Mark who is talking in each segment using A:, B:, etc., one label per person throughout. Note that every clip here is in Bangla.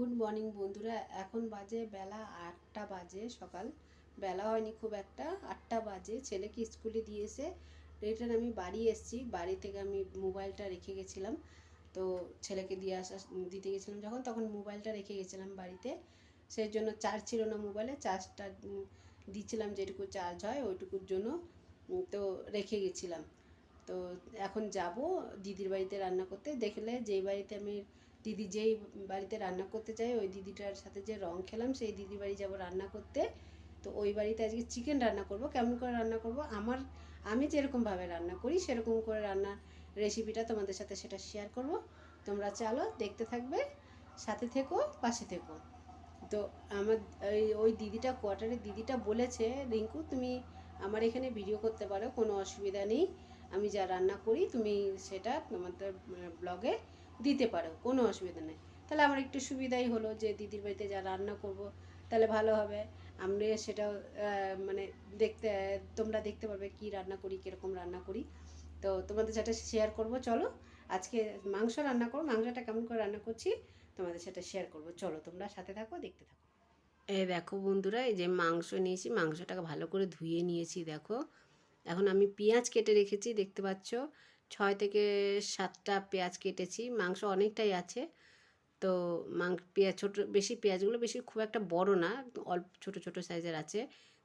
A: গুড মর্নিং বন্ধুরা এখন বাজে বেলা আটটা বাজে সকাল। বেলা হয়নি খুব একটা আটটা বাজে। ছেলেকে স্কুলে দিয়ে এসে রিটার্ন আমি বাড়ি এসেছি। বাড়ি থেকে আমি মোবাইলটা রেখে গেছিলাম। তো ছেলেকে দিয়ে আসা দিতে গেছিলাম যখন তখন মোবাইলটা রেখে গেছিলাম বাড়িতে। সেই জন্য চার্জ ছিল না মোবাইলে চার্জটা উম, দিচ্ছিলাম যেটুকু চার্জ হয় ওইটুকুর জন্য তো রেখে গেছিলাম। তো এখন যাব দিদির বাড়িতে রান্না করতে। দেখলে যেই বাড়িতে আমি দিদি যেই বাড়িতে রান্না করতে চাই ওই দিদিটার সাথে যে রং খেলাম, সেই দিদি বাড়ি যাব রান্না করতে। তো ওই বাড়িতে আজকে চিকেন রান্না করব, কেমন করে রান্না করব? আমার, আমি যেরকমভাবে রান্না করি, সেরকম করে রান্নার রেসিপিটা তোমাদের সাথে সেটা শেয়ার করব। তোমরা চালো, দেখতে থাকবে, সাথে থেকো, পাশে থেকো। তো আমার ওই ওই দিদিটা কোয়ার্টারের দিদিটা বলেছে, রিঙ্কু, তুমি আমার এখানে ভিডিও করতে পারো, কোনো অসুবিধা নেই। আমি যা রান্না করি, তুমি সেটা তোমাদের ব্লগে দিতে পারো, কোনো অসুবিধা নেই। তাহলে আমার একটু সুবিধাই হলো যে দিদির বাড়িতে যা রান্না করব, তাহলে ভালো হবে। আমরা সেটাও মানে দেখতে, তোমরা দেখতে পারবে কি রান্না করি, কীরকম রান্না করি। তো তোমাদের সাথে শেয়ার করব, চলো। আজকে মাংস রান্না করো মাংসটা কেমন করে রান্না করছি, তোমাদের সাথে শেয়ার করব। চলো, তোমরা সাথে থাকো, দেখতে থাকো। এই দেখো বন্ধুরা, এই যে মাংস নিয়েছি, মাংসটাকে ভালো করে ধুয়ে নিয়েছি, দেখো। এখন আমি পেঁয়াজ কেটে রেখেছি, দেখতে পাচ্ছ? ছয় থেকে সাতটা পেঁয়াজ কেটেছি, মাংস অনেকটাই আছে। তো মাং, পেঁয়াজ ছোটো, বেশি পেঁয়াজগুলো বেশি খুব একটা বড় না, অল্প ছোট ছোট সাইজের আছে।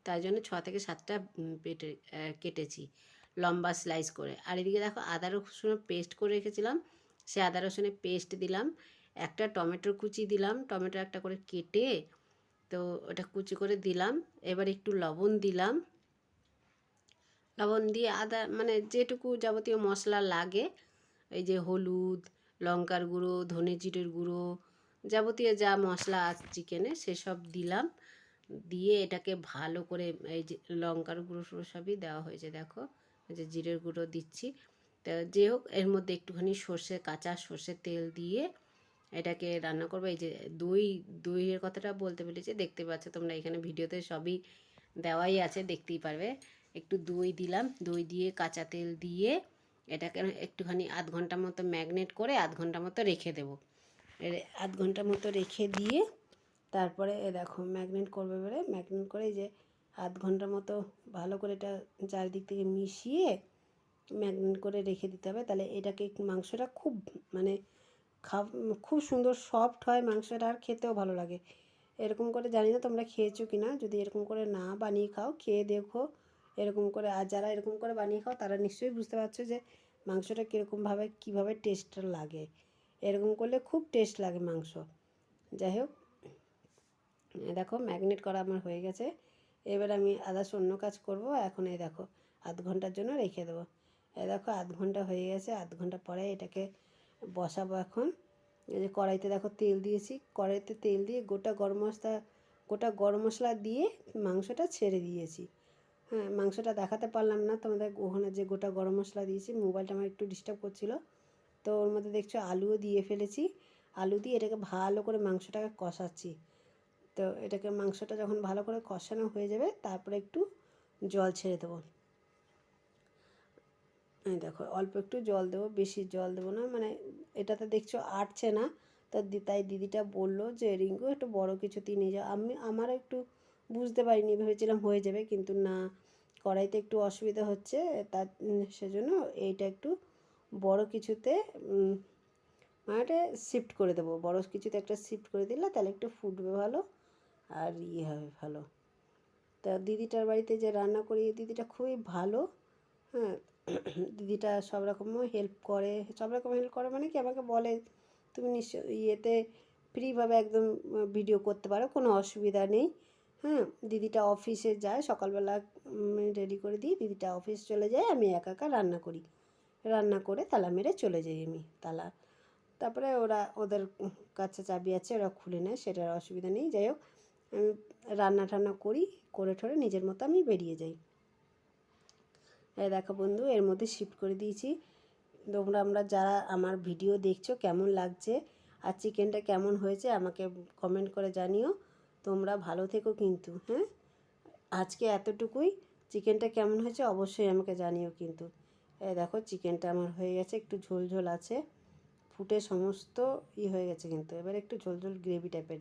A: তাই জন্য ছ থেকে সাতটা পেটে কেটেছি লম্বা স্লাইস করে। আর এদিকে দেখো আদা রসুনের পেস্ট করে রেখেছিলাম, সে আদা রসুনের পেস্ট দিলাম, একটা টমেটোর কুচি দিলাম, টমেটো একটা করে কেটে তো ওটা কুচি করে দিলাম। এবার একটু লবণ দিলাম। লবণ দিয়ে আদা মানে যেটুকু যাবতীয় মশলা লাগে, এই যে হলুদ, লঙ্কার গুঁড়ো, ধনে জিরের গুঁড়ো, যাবতীয় যা মশলা আছে চিকেনে সেসব দিলাম। দিয়ে এটাকে ভালো করে এই যে লঙ্কার গুঁড়ো টুড়ো সবই দেওয়া হয়েছে, দেখো। যে জিরের গুঁড়ো দিচ্ছি। তা যে হোক, এর মধ্যে একটুখানি সর্ষে, কাঁচা সর্ষের তেল দিয়ে এটাকে রান্না করব। এই যে দই, দইয়ের কথাটা বলতে পেরেছি, দেখতে পাচ্ছ তোমরা এখানে ভিডিওতে সবই দেওয়াই আছে, দেখতেই পারবে। একটু দই দিলাম। দই দিয়ে কাঁচা তেল দিয়ে এটাকে একটুখানি আধ ঘণ্টা মতো ম্যাগনেট করে আধ ঘণ্টা মতো রেখে দেবো। আধ ঘণ্টা মতো রেখে দিয়ে তারপরে এ দেখো ম্যাগনেট করবে বলে ম্যাগনেট করে যে আধ ঘণ্টা মতো ভালো করে এটা চারিদিক থেকে মিশিয়ে ম্যাগনেট করে রেখে দিতে হবে। তাহলে এটাকে মাংসটা খুব মানে খাব খুব সুন্দর সফট হয় মাংসটা আর খেতেও ভালো লাগে। এরকম করে জানি না তোমরা খেয়েছো কি না যদি এরকম করে না বানিয়ে খাও, খেয়ে দেখো। এরকম করে, আর যারা এরকম করে বানিয়ে খাও, তারা নিশ্চয়ই বুঝতে পারছ যে মাংসটা কীরকমভাবে কীভাবে টেস্টটা লাগে। এরকম করলে খুব টেস্ট লাগে মাংস। যাই হোক দেখো ম্যাগনেট করা আমার হয়ে গেছে। এবার আমি আদার্স অন্য কাজ করব। এখন এই দেখো, আধ ঘণ্টার জন্য রেখে দেবো। এই দেখো, আধ ঘণ্টা হয়ে গেছে। আধ ঘণ্টা পরে এটাকে বসাবো এখন। এই যে কড়াইতে দেখো তেল দিয়েছি। কড়াইতে তেল দিয়ে গোটা গরম মশলা, গোটা গরম মশলা দিয়ে মাংসটা ছেড়ে দিয়েছি। হ্যাঁ মাংসটা দেখাতে পারলাম না। তোমাদের ওখানে যে গোটা গরম মশলা দিয়েছি, মোবাইলটা আমার একটু ডিস্টার্ব করছিল। তো ওর মধ্যে দেখছ আলুও দিয়ে ফেলেছি। আলু দিয়ে এটাকে ভালো করে মাংসটাকে কষাচ্ছি। তো এটাকে মাংসটা যখন ভালো করে কষানো হয়ে যাবে, তারপরে একটু জল ছেড়ে দেবো। এই দেখো, অল্প একটু জল দেবো, বেশি জল দেবো না। মানে এটাতে দেখছ আটছে না। তো তাই দিদিটা বলল যে, রিঙ্কু, একটু বড় কিছুতে নিয়ে যাও। আমি আমার একটু বুঝতে পারিনি, ভেবেছিলাম হয়ে যাবে কিন্তু না, কড়াইতে একটু অসুবিধা হচ্ছে, তার সেজন্য এইটা একটু বড় কিছুতে মানে শিফট করে দেবো। বড় কিছুতে একটা শিফট করে দিলে তাহলে একটু ফুটবে ভালো আর ইয়ে হবে ভালো। তা দিদিটার বাড়িতে যে রান্না করি, দিদিটা খুবই ভালো হ্যাঁ দিদিটা সব রকম হেল্প করে, সব রকম হেল্প করে মানে কি আমাকে বলে, তুমি নিশ্চয় ইয়েতে ফ্রিভাবে একদম ভিডিও করতে পারো, কোনো অসুবিধা নেই। হ্যাঁ দিদিটা অফিসে যায়, সকালবেলা রেডি করে দিই, দিদিটা অফিস চলে যায়, আমি একা একা রান্না করি। রান্না করে তালা মেরে চলে যাই আমি তালা। তারপরে ওরা, ওদের কাছে চাবি আছে, ওরা খুলে নেয়, সেটার অসুবিধা নেই, যাই হোক, আমি রান্না টান্না করি, করে ঠরে নিজের মতো আমি বেরিয়ে যাই। এই দেখো বন্ধু, এর মধ্যে শিফট করে দিয়েছি। তোমরা, আমরা যারা আমার ভিডিও দেখছ, কেমন লাগছে? আর চিকেনটা কেমন হয়েছে, আমাকে কমেন্ট করে জানিও। তোমরা ভালো থেকো কিন্তু হ্যাঁ আজকে এতটুকুই। চিকেনটা কেমন হয়েছে অবশ্যই আমাকে জানিও কিন্তু। এই দেখো, চিকেনটা আমার হয়ে গেছে, একটু ঝোল ঝোল আছে। ফুটে সমস্ত ই হয়ে গেছে কিন্তু, এবার একটু ঝোল ঝোল গ্রেভি টাইপের